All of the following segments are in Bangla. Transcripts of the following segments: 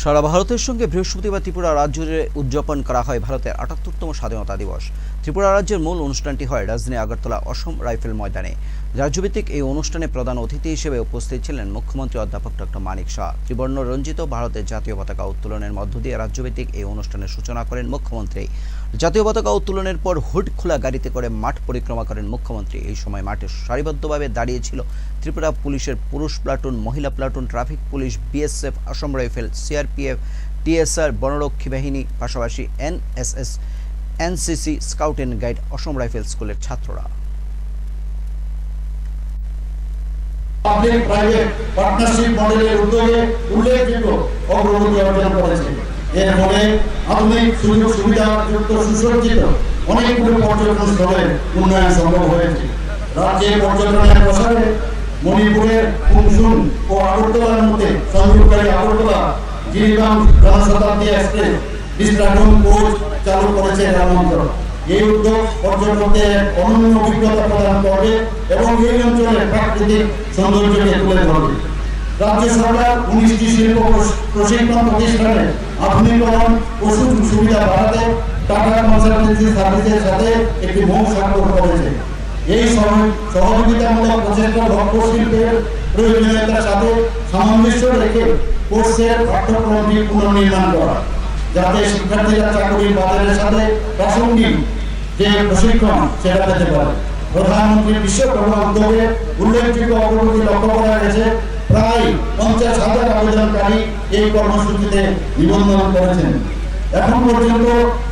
সারা ভারতের সঙ্গে বৃহস্পতিবার ত্রিপুরা রাজ্য উদযাপন করা হয় ভারতের আটাত্তরতম স্বাধীনতা দিবস। ত্রিপুরা রাজ্যের মূল অনুষ্ঠানটি হয় রাজধানী আগরতলা অসম রাইফেল ময়দানে। রাজ্যভিত্তিক এই অনুষ্ঠানে প্রধান অতিথি হিসেবে উপস্থিত ছিলেন মুখ্যমন্ত্রী অধ্যাপক ডক্টর মানিক শাহ। ত্রিবর্ণ রঞ্জিত ভারতের জাতীয় পতাকা উত্তোলনের মধ্য দিয়ে রাজ্যভিত্তিক এই অনুষ্ঠানের সূচনা করেন মুখ্যমন্ত্রী। জাতীয় পতাকা উত্তোলনের পর হুড খোলা গাড়িতে করে মাঠ পরিক্রমা করেন মুখ্যমন্ত্রী। এই সময় মাঠে সারিবদ্ধভাবে দাঁড়িয়েছিল ত্রিপুরা পুলিশের পুরুষ প্লাটুন, মহিলা platoon, traffic police, BSF Assam rifle CRPF TSR, বনরক্ষী বাহিনী, পাশাপাশি NSS, NCC scout and guide Assam rifle স্কুলের ছাত্ররা। পাবলিক, প্রাইভেট, পার্টনারশিপ মডেলের উদ্যোগে উল্লেখযোগ্য অগ্রগতি অর্জন করেছে। এর ফলে আধুনিক সুযোগ সুবিধা যুক্ত সুসজ্জিত অনেকগুলো পর্যটন স্থলের উন্নয়ন সম্ভব হয়েছে। রাজ্যের পর্যটনের প্রসারে মণিপুরের কুমসুন ও আগরতলার মধ্যে সংযোগকারী আগরতলা জিরিবাম জনশতাব্দী এক্সপ্রেস বিশ্রাম কোচ চালু করেছে রেল মন্ত্রক। এই উদ্যোগ পর্যটকদের অনন্য অভিজ্ঞতা প্রদান করবে এবং এই অঞ্চলের প্রাকৃতিক সৌন্দর্যকে তুলে ধরবে। রাজ্য সরকার উনিশটি শিল্প প্রশিক্ষণ প্রতিষ্ঠানে আধুনিকরণ ও সুবিধা বাড়াতে টাটা কনসালটেন্সি সার্ভিসের সাথে একটি মৌ স্বাক্ষর করেছে। এই সময় সহযোগিতামূলক প্রচেষ্টা লক্ষ্য শিল্পের প্রয়োজনীয়তার সাথে সামঞ্জস্য রেখে কোর্সের পাঠ্যক্রমটি পুনর্নির্মাণ করা। যাতে শিক্ষার্থীরা চাকরির বাজারের সাথে প্রাসঙ্গিক যে প্রশিক্ষণ সেটা পেতে পারে। প্রধানমন্ত্রী বিশ্বকর্মা উদ্যোগে উল্লেখযোগ্য অগ্রগতি লক্ষ্য করা গেছে। প্রায় পঞ্চাশ হাজার আবেদনকারী এই কর্মসূচিতে নিবন্ধন করেছেন। এখন পর্যন্ত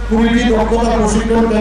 কুড়িটি দক্ষতা প্রশিক্ষণ কেন্দ্র